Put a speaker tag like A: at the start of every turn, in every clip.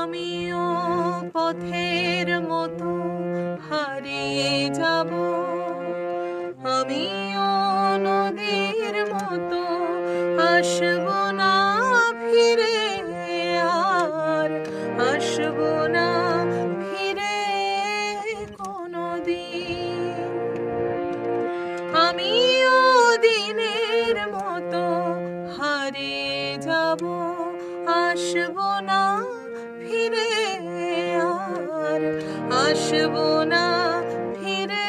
A: আমিও পথের মতো হারিয়ে যাব। আমিও নদীর মতো আসব না ফিরে আর, আসব না ফিরে কোনোদিন। আমিও দিনের মতো হারিয়ে যাব, আসব না আসব না ফিরে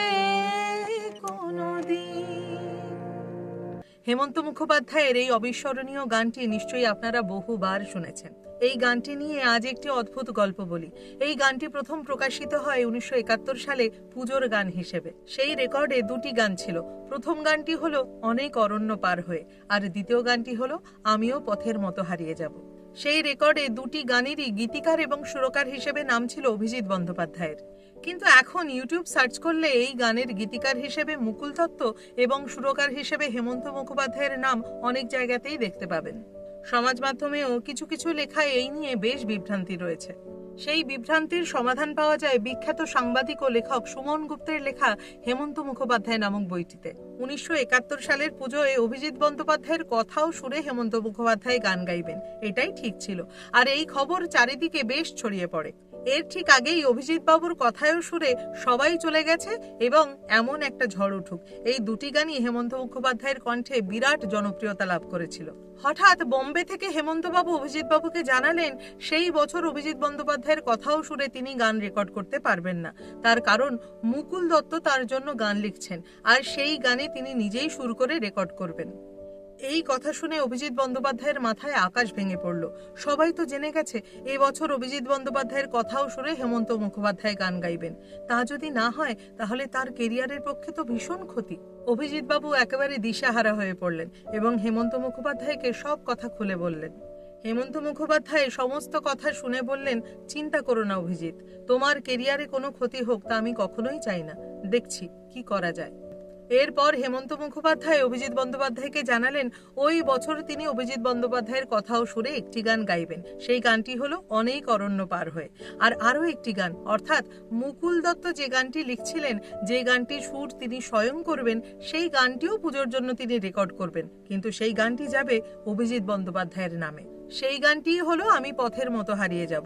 A: হেমন্ত মুখোপাধ্যায়ের এই অবিস্মরণীয় গানটি নিশ্চয়ই আপনারা বহুবার শুনেছেন। এই গানটি নিয়ে আজ একটি অদ্ভুত গল্প বলি। এই গানটি প্রথম প্রকাশিত হয় উনিশশো একাত্তর সালে পুজোর গান হিসেবে। সেই রেকর্ডে দুটি গান ছিল। প্রথম গানটি হলো, অনেক অরণ্য পার হয়ে আর দ্বিতীয় গানটি হলো, আমিও পথের মতো হারিয়ে যাব সেই রেকর্ডে দুটি গানেরই গীতিকার এবং সুরকার হিসেবে নাম ছিল অভিজিৎ বন্দ্যোপাধ্যায়ের। কিন্তু এখন ইউটিউব সার্চ করলে এই গানের গীতিকার হিসেবে মুকুল দত্ত এবং সুরকার হিসেবে হেমন্ত মুখোপাধ্যায়ের নাম অনেক জায়গাতেই দেখতে পাবেন। সমাজ মাধ্যমেও কিছু কিছু লেখায় এই নিয়ে বেশ বিভ্রান্তি রয়েছে। সেই বিভ্রান্তির সমাধান পাওয়া যায় বিখ্যাত সাংবাদিক ও লেখক সুমন গুপ্তের লেখা হেমন্ত মুখোপাধ্যায় নামক বইটিতে। উনিশশো একাত্তর সালের পুজোয় অভিজিৎ বন্দ্যোপাধ্যায়ের কথাও সুরে হেমন্ত মুখোপাধ্যায় গান গাইবেন। এটাই ঠিক ছিল। আর এই খবর চারিদিকে বেশ ছড়িয়ে পড়ে। এর ঠিক আগেই অভিজিৎ বাবুর কথায়ও সুরে সবাই চলে গেছে এবং এমন একটা ঝড় উঠুক। এই দুটি গানই হেমন্ত মুখোপাধ্যায়ের কণ্ঠে বিরাট জনপ্রিয়তা লাভ করেছিল। হঠাৎ বোম্বে থেকে হেমন্ত বাবু অভিজিৎ বাবুকে জানালেন, সেই বছর অভিজিৎ বন্দ্যোপাধ্যায়ের কথাও সুরে তিনি গান রেকর্ড করতে পারবেন না। তার কারণ মুকুল দত্ত তার জন্য গান লিখছেন। আর সেই গানে তিনি নিজেই সুর করে রেকর্ড করবেন। এই কথা শুনে অভিজিৎ বন্দ্যোপাধ্যায়ের মাথায় আকাশ ভেঙে পড়ল। সবাই তো জেনে গেছে এই বছর অভিজিৎ বন্দ্যোপাধ্যায়ের কথাও শুনে হেমন্ত মুখোপাধ্যায় গান গাইবেন। তা যদি না হয়, তাহলে তার কেরিয়ারের পক্ষে তো ভীষণ ক্ষতি। অভিজিৎ বাবু একেবারে দিশাহারা হয়ে পড়লেন এবং হেমন্ত মুখোপাধ্যায়কে সব কথা খুলে বললেন। হেমন্ত মুখোপাধ্যায় সমস্ত কথা শুনে বললেন, চিন্তা করো না অভিজিৎ, তোমার কেরিয়ারে কোনো ক্ষতি হোক তা আমি কখনোই চাই না। দেখছি, কি করা যায়। এরপর হেমন্ত মুখোপাধ্যায় অভিজিৎ বন্দ্যোপাধ্যায়কে জানালেন, ওই বছর তিনি অভিজিৎ বন্দ্যোপাধ্যায়ের কথাও সুরে একটি গান গাইবেন। সেই গানটি হলো অনেক অরণ্য পার হয়ে। আর আরও একটি গান, অর্থাৎ মুকুল দত্ত যে গানটি লিখছিলেন, যে গানটি সুর তিনি স্বয়ং করবেন, সেই গানটিও পুজোর জন্য তিনি রেকর্ড করবেন। কিন্তু সেই গানটি যাবে অভিজিৎ বন্দ্যোপাধ্যায়ের নামে। সেই গানটি হলো আমি পথের মতো হারিয়ে যাব।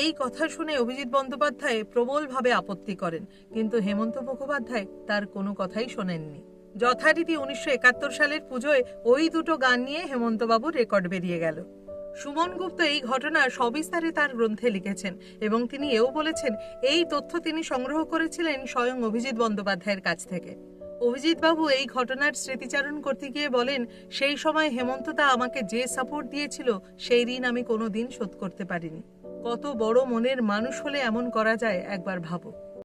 A: এই কথা শুনে অভিজিৎ বন্দ্যোপাধ্যায় প্রবলভাবে আপত্তি করেন, কিন্তু হেমন্ত মুখোপাধ্যায় তার কোনো কথাই শোনেননি। যথারীতি উনিশশো একাত্তর সালের পুজোয় ওই দুটো গান নিয়ে হেমন্তবাবুর রেকর্ড বেরিয়ে গেল। সুমন গুপ্ত এই ঘটনা সবিস্তারে তার গ্রন্থে লিখেছেন এবং তিনি এও বলেছেন, এই তথ্য তিনি সংগ্রহ করেছিলেন স্বয়ং অভিজিৎ বন্দ্যোপাধ্যায়ের কাছ থেকে। অভিজিৎ বাবু এই ঘটনার স্মৃতিচারণ করতে গিয়ে বলেন, সেই সময় হেমন্তদা আমাকে যে সাপোর্ট দিয়েছিল, সেই ঋণ আমি কোনোদিন শোধ করতে পারিনি। কত বড় মনের মানুষ হলে এমন করা যায়, একবার ভাবো।